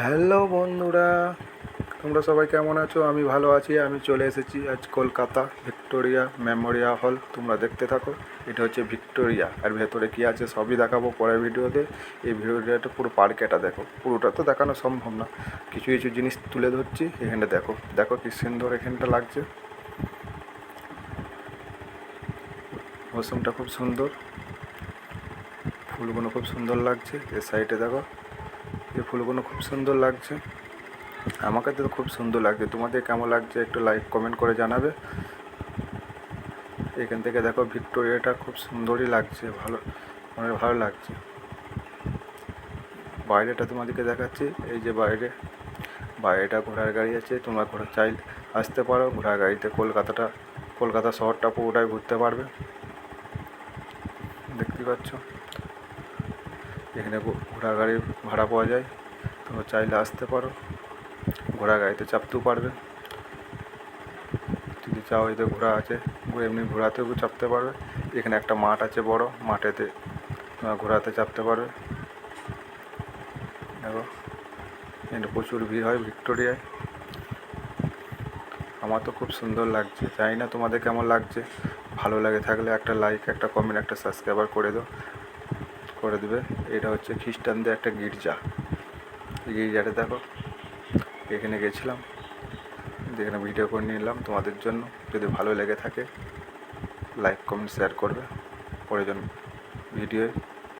Hello বন্ধুরা, তোমরা সবাই কেমন আছো? আমি ভালো আছি, আমি চলে এসেছি আজ কলকাতা ভিক্টোরিয়া মেমোরিয়াল হল। তোমরা দেখতে থাকো, এটা হচ্ছে ভিক্টোরিয়া। আর ভেতরে কি আছে সবই দেখাবো পরের ভিডিওতে। এই ভিডিওটা পুরো পার্কেটা দেখো, পুরোটা তো দেখানো সম্ভব না। কিছু কিছু জিনিস তুলে ধরছি এখানে দেখো। দেখো কি সুন্দর এখানটা লাগছে। মৌসুমটা খুব সুন্দর। ফুলগুলো খুব সুন্দর লাগছে এর সাইডে দেখো। এই ফুলগুলো খুব সুন্দর লাগছে। আমাকে তো খুব সুন্দর লাগছে। তোমাদের কেমন লাগছে একটু লাইক কমেন্ট করে জানাবে। এখান থেকে দেখো ভিক্টোরিয়াটা খুব সুন্দরই লাগছে, ভালো মানে ভালো লাগছে। বাইরেটা তোমাদেরকে দেখাচ্ছি, এই যে বাইরে, বাইরেটা ঘোড়ার গাড়ি আছে, তোমরা ঘোড়া চাই আসতে পারো, ঘোড়ার গাড়িতে কলকাতাটা, কলকাতা শহরটা পুরোটাই ঘুরতে পারবে। দেখতে পাচ্ছ? এখানে ঘোড়া গাড়ি ভাড়া পাওয়া যায়। তোমরা চাইলে আসতে পারো। ঘোড়া গাড়িতে চাপতেও পারবে। যদি চাও এতে ঘোড়া আছে এমনি ঘোড়াতেও চাপতে পারবে। এখানে একটা মাঠ আছে বড়, মাঠেতে তোমরা ঘোড়াতে চাপতে পারবে। দেখো, এখানে প্রচুর ভিড় হয় ভিক্টোরিয়ায়। আমার তো খুব সুন্দর লাগছে। জানি না তোমাদের কেমন লাগছে। ভালো লাগে থাকলে একটা লাইক একটা কমেন্ট একটা সাবস্ক্রাইবার করে দাও। করে দেবে। এটা হচ্ছে খ্রিস্টানদের একটা গির্জা। গির্জাটা দেখো, এখানে গেছিলাম যেখানে ভিডিও করে নিলাম তোমাদের জন্য। যদি ভালো লেগে থাকে লাইক কমেন্ট শেয়ার করবে। প্রয়োজন ভিডিওয়